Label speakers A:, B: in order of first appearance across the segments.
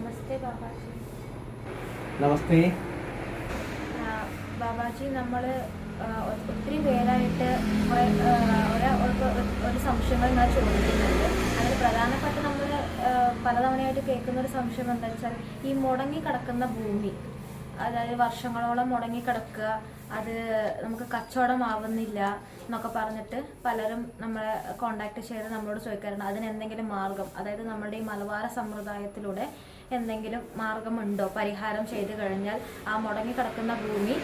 A: നമസ്തേ
B: ബാബാജി. നമസ്തേ. ബാബാജി നമ്മൾ ഒത്തിരി പേരായിട്ട് ഒരു- സംശയങ്ങൾ ഇങ്ങനെ ചോദിക്കുന്നുണ്ട്. അതിൽ പ്രധാനപ്പെട്ട നമ്മൾ പലതവണയായിട്ട് കേൾക്കുന്ന ഒരു സംശയം എന്താ വെച്ചാൽ ഈ മുടങ്ങി കിടക്കുന്ന ഭൂമി അതായത് വർഷങ്ങളോളം മുടങ്ങി കിടക്കുക അത് നമുക്ക് കച്ചവടമാവുന്നില്ല എന്നൊക്കെ പറഞ്ഞിട്ട് പലരും നമ്മളെ കോണ്ടാക്ട് ചെയ്ത് നമ്മളോട് ചോദിക്കാറുണ്ട്. അതിന് എന്തെങ്കിലും മാർഗം അതായത് നമ്മുടെ ഈ മലബാര സമ്പ്രദായത്തിലൂടെ എന്തെങ്കിലും മാർഗമുണ്ടോ? പരിഹാരം ചെയ്തു കഴിഞ്ഞാൽ ആ മുടങ്ങി കിടക്കുന്ന ഭൂമി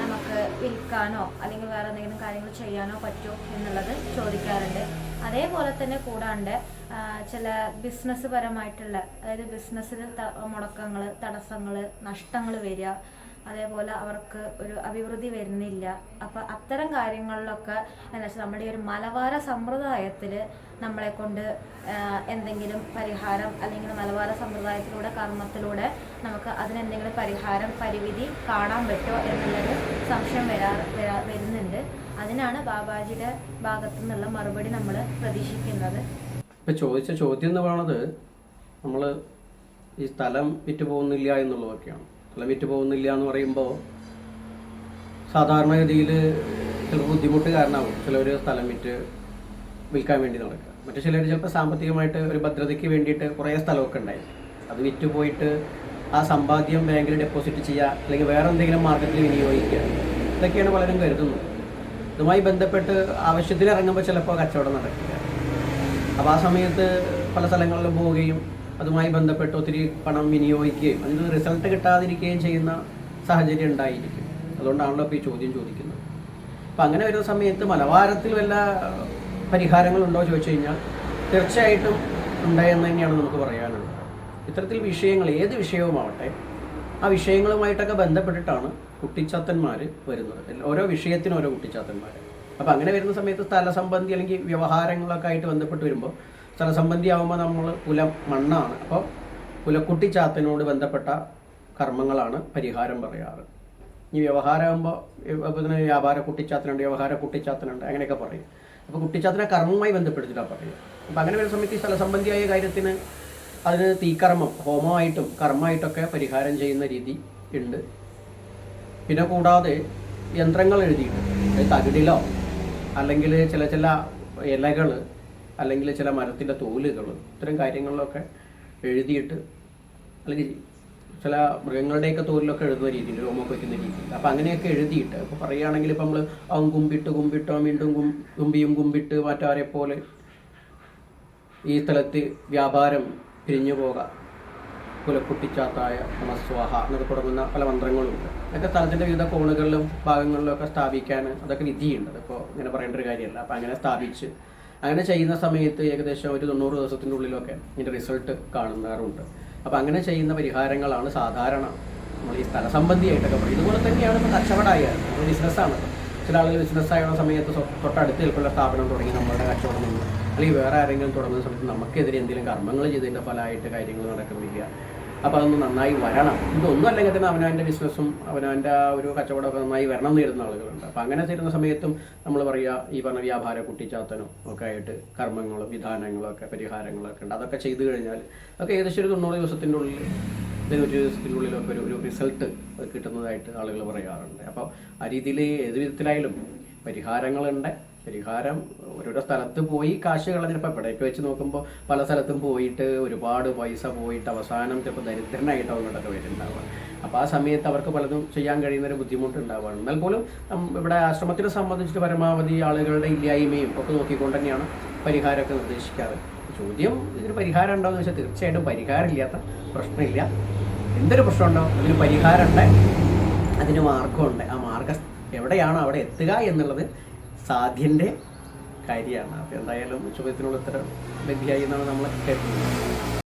B: നമുക്ക് വിൽക്കാനോ അല്ലെങ്കിൽ വേറെ എന്തെങ്കിലും കാര്യങ്ങൾ ചെയ്യാനോ പറ്റുമോ എന്നുള്ളത് ചോദിക്കാറുണ്ട്. അതേപോലെ തന്നെ കൂടാണ്ട് ചില ബിസിനസ് പരമായിട്ടുള്ള അതായത് ബിസിനസ്സിൽ മുടക്കങ്ങൾ തടസ്സങ്ങൾ നഷ്ടങ്ങൾ വരിക അതേപോലെ അവർക്ക് ഒരു അഭിവൃദ്ധി വരുന്നില്ല. അപ്പം അത്തരം കാര്യങ്ങളിലൊക്കെ എന്താ വെച്ചാൽ നമ്മുടെ ഒരു മലബാര സമ്പ്രദായത്തിൽ നമ്മളെ കൊണ്ട് എന്തെങ്കിലും പരിഹാരം അല്ലെങ്കിൽ മലബാര സമ്പ്രദായത്തിലൂടെ കർമ്മത്തിലൂടെ നമുക്ക് അതിനെന്തെങ്കിലും പരിഹാരം പരിവിധി കാണാൻ പറ്റുമോ എന്നുള്ളൊരു സംശയം വരാ വരാ വരുന്നുണ്ട്. അതിനാണ് ബാബാജിയുടെ ഭാഗത്തു നിന്നുള്ള മറുപടി നമ്മൾ പ്രതീക്ഷിക്കുന്നത്.
A: ഇപ്പം ചോദിച്ച ചോദ്യം എന്ന് പറയുന്നത് നമ്മൾ ഈ സ്ഥലം വിറ്റ് പോകുന്നില്ല എന്നുള്ളതൊക്കെയാണ്. സ്ഥലം വിറ്റ് പോകുന്നില്ല എന്ന് പറയുമ്പോൾ സാധാരണഗതിയിൽ ചിലപ്പോൾ ബുദ്ധിമുട്ട് കാരണമാവും. ചിലർ സ്ഥലം വിറ്റ് വിൽക്കാൻ വേണ്ടി നടക്കുക. മറ്റു ചിലർ ചിലപ്പോൾ സാമ്പത്തികമായിട്ട് ഒരു ഭദ്രതയ്ക്ക് വേണ്ടിയിട്ട് കുറേ സ്ഥലമൊക്കെ ഉണ്ടായിരിക്കും അത് വിറ്റ് പോയിട്ട് ആ സമ്പാദ്യം ബാങ്കിൽ ഡെപ്പോസിറ്റ് ചെയ്യുക അല്ലെങ്കിൽ വേറെ എന്തെങ്കിലും മാർഗത്തിൽ വിനിയോഗിക്കുക ഇതൊക്കെയാണ് പലരും കരുതുന്നത്. ഇതുമായി ബന്ധപ്പെട്ട് ആവശ്യത്തിൽ ഇറങ്ങുമ്പോൾ ചിലപ്പോൾ കച്ചവടം നടക്കില്ല. അപ്പോൾ ആ സമയത്ത് പല സ്ഥലങ്ങളിലും പോവുകയും അതുമായി ബന്ധപ്പെട്ട് ഒത്തിരി പണം വിനിയോഗിക്കുകയും അതിന് റിസൾട്ട് കിട്ടാതിരിക്കുകയും ചെയ്യുന്ന സാഹചര്യം ഉണ്ടായിരിക്കും. അതുകൊണ്ടാണല്ലോ ഇപ്പോൾ ഈ ചോദ്യം ചോദിക്കുന്നത്. അപ്പം അങ്ങനെ വരുന്ന സമയത്ത് മലബാരത്തിൽ വല്ല പരിഹാരങ്ങളുണ്ടോ ചോദിച്ചു കഴിഞ്ഞാൽ തീർച്ചയായിട്ടും ഉണ്ടായെന്ന് തന്നെയാണ് നമുക്ക് പറയാനുള്ളത്. ഇത്തരത്തിൽ വിഷയങ്ങൾ ഏത് വിഷയവുമാവട്ടെ ആ വിഷയങ്ങളുമായിട്ടൊക്കെ ബന്ധപ്പെട്ടിട്ടാണ് കുട്ടിച്ചാത്തന്മാർ വരുന്നത്. ഓരോ വിഷയത്തിനും ഓരോ കുട്ടിച്ചാത്തന്മാർ. അപ്പം അങ്ങനെ വരുന്ന സമയത്ത് സ്ഥലസംബന്ധി അല്ലെങ്കിൽ വ്യവഹാരങ്ങളൊക്കെ ആയിട്ട് ബന്ധപ്പെട്ട് വരുമ്പോൾ സ്ഥലസംബന്ധി ആകുമ്പോൾ നമ്മൾ കുല മണ്ണാണ്. അപ്പോൾ കുലക്കുട്ടിച്ചാത്തനോട് ബന്ധപ്പെട്ട കർമ്മങ്ങളാണ് പരിഹാരം പറയാറ്. ഈ വ്യവഹാരമാകുമ്പോൾ തന്നെ വ്യാപാര കുട്ടിച്ചാത്തനുണ്ട് വ്യവഹാര കുട്ടിച്ചാത്തനുണ്ട് അങ്ങനെയൊക്കെ പറയും. അപ്പോൾ കുട്ടിച്ചാത്തനെ കർമ്മമായി ബന്ധപ്പെടുത്തിയിട്ടാണ് പറയുക. അപ്പോൾ അങ്ങനെ വരുന്ന സമയത്ത് ഈ സ്ഥലസംബന്ധിയായ കാര്യത്തിന് അതിന് തീക്കർമ്മം ഹോമമായിട്ടും കർമ്മമായിട്ടൊക്കെ പരിഹാരം ചെയ്യുന്ന രീതി ഉണ്ട്. പിന്നെ കൂടാതെ യന്ത്രങ്ങൾ എഴുതിയിട്ടുണ്ട്. തകിടിലോ അല്ലെങ്കിൽ ചില ചില ഇലകൾ അല്ലെങ്കിൽ ചില മരത്തിന്റെ തോലുകൾ ഇത്തരം കാര്യങ്ങളിലൊക്കെ എഴുതിയിട്ട് അല്ലെങ്കിൽ ചില മൃഗങ്ങളുടെയൊക്കെ തോലിലൊക്കെ എഴുതുന്ന രീതിയിൽ രോമൊക്കെ വയ്ക്കുന്ന രീതിയിൽ. അപ്പോൾ അങ്ങനെയൊക്കെ എഴുതിയിട്ട് അപ്പോൾ പറയുകയാണെങ്കിൽ ഇപ്പം നമ്മൾ അവൻ കുമ്പിട്ട് കുമ്പിട്ടോ വീണ്ടും കും കുമ്പിയും കുമ്പിട്ട് മാറ്റാരെ പോലെ ഈ സ്ഥലത്ത് വ്യാപാരം പിരിഞ്ഞു പോകാം. കുലക്കുട്ടിച്ചാത്തായ നമസ്വാഹ എന്നൊക്കെ തുടങ്ങുന്ന പല മന്ത്രങ്ങളുണ്ട്. അതൊക്കെ സ്ഥലത്തിന്റെ വിവിധ കോണുകളിലും ഭാഗങ്ങളിലും ഒക്കെ സ്ഥാപിക്കാൻ അതൊക്കെ വിധിയുണ്ട്. അതിപ്പോൾ ഇങ്ങനെ പറയേണ്ട ഒരു കാര്യമല്ല. അപ്പോൾ അങ്ങനെ സ്ഥാപിച്ച് അങ്ങനെ ചെയ്യുന്ന സമയത്ത് ഏകദേശം ഒരു തൊണ്ണൂറ് ദിവസത്തിന്റെ ഉള്ളിലൊക്കെ ഇതിന്റെ റിസൾട്ട് കാണുന്നവരുണ്ട് അപ്പം അങ്ങനെ ചെയ്യുന്ന പരിഹാരങ്ങളാണ് സാധാരണ നമ്മൾ ഈ സ്ഥലസംബന്ധിയായിട്ടൊക്കെ പറയും ഇതുപോലെ തന്നെയാണ് ഇപ്പോൾ കച്ചവടമായാലും നമ്മൾ ബിസിനസ്സാണ്. ചില ആളുകൾ ബിസിനസ് ആയ സമയത്ത് തൊട്ടടുത്ത് ചിലപ്പോൾ സ്ഥാപനം തുടങ്ങി നമ്മളുടെ കച്ചവടം നിന്ന് അല്ലെങ്കിൽ വേറെ ആരെങ്കിലും തുടങ്ങുന്ന സമയത്ത് നമുക്കെതിരെ എന്തെങ്കിലും കർമ്മങ്ങൾ ചെയ്തതിന്റെ ഫലമായിട്ട് കാര്യങ്ങൾ നടക്കുന്നില്ല. അപ്പോൾ അതൊന്ന് നന്നായി വരണം. ഇതൊന്നും അല്ലെങ്കിൽ തന്നെ അവനവന്റെ ബിസിനസ്സും അവനവന്റെ ആ ഒരു കച്ചവടമൊക്കെ നന്നായി വരണം എന്ന് തരുന്ന ആളുകളുണ്ട്. അപ്പോൾ അങ്ങനെ തരുന്ന സമയത്തും നമ്മൾ പറയുക ഈ പറഞ്ഞ വ്യാപാര കുട്ടിച്ചാത്തനും ഒക്കെ ആയിട്ട് കർമ്മങ്ങളും വിധാനങ്ങളും ഒക്കെ പരിഹാരങ്ങളൊക്കെ ഉണ്ട്. അതൊക്കെ ചെയ്തു കഴിഞ്ഞാൽ അതൊക്കെ ഏകദേശം ഒരു തൊണ്ണൂറ് ദിവസത്തിന്റെ ഉള്ളിൽ ഒരു ദിവസത്തിന്റെ ഉള്ളിലൊക്കെ ഒരു ഒരു റിസൾട്ട് കിട്ടുന്നതായിട്ട് ആളുകൾ പറയാറുണ്ട്. അപ്പോൾ ആ രീതിയിൽ ഏത് വിധത്തിലായാലും പരിഹാരങ്ങളുണ്ട്. പരിഹാരം ഓരോരോ സ്ഥലത്ത് പോയി കാശ് കളഞ്ഞപ്പോൾ ഇവിടേക്ക് വെച്ച് നോക്കുമ്പോൾ പല സ്ഥലത്തും പോയിട്ട് ഒരുപാട് പൈസ പോയിട്ട് അവസാനം ചിലപ്പോൾ ദരിദ്രനായിട്ടാവും ഇങ്ങോട്ടൊക്കെ വരുന്നുണ്ടാവുക. അപ്പോൾ ആ സമയത്ത് അവർക്ക് പലതും ചെയ്യാൻ കഴിയുന്നൊരു ബുദ്ധിമുട്ടുണ്ടാവുകയാണ് എന്നാൽ പോലും ഇവിടെ ആശ്രമത്തിനെ സംബന്ധിച്ചിട്ട് പരമാവധി ആളുകളുടെ ഇല്ലായ്മയും ഒക്കെ നോക്കിക്കൊണ്ട് തന്നെയാണ് പരിഹാരമൊക്കെ നിർദ്ദേശിക്കാറ്. ചോദ്യം ഇതിന് പരിഹാരം ഉണ്ടോ എന്ന് വെച്ചാൽ തീർച്ചയായിട്ടും പരിഹാരമില്ലാത്ത പ്രശ്നമില്ല. എന്തൊരു പ്രശ്നമുണ്ടോ? അതിന് പരിഹാരമുണ്ട്. അതിന് മാർഗമുണ്ട് ആ മാർഗം എവിടെയാണോ അവിടെ എത്തുക എന്നുള്ളത് സാധ്യന്റെ കാര്യമാണ്. അപ്പോൾ എന്തായാലും ചോദ്യത്തിനുള്ള ഉത്തരം ലഭ്യമായി എന്നാണ് നമ്മൾ കേൾക്കുന്നത്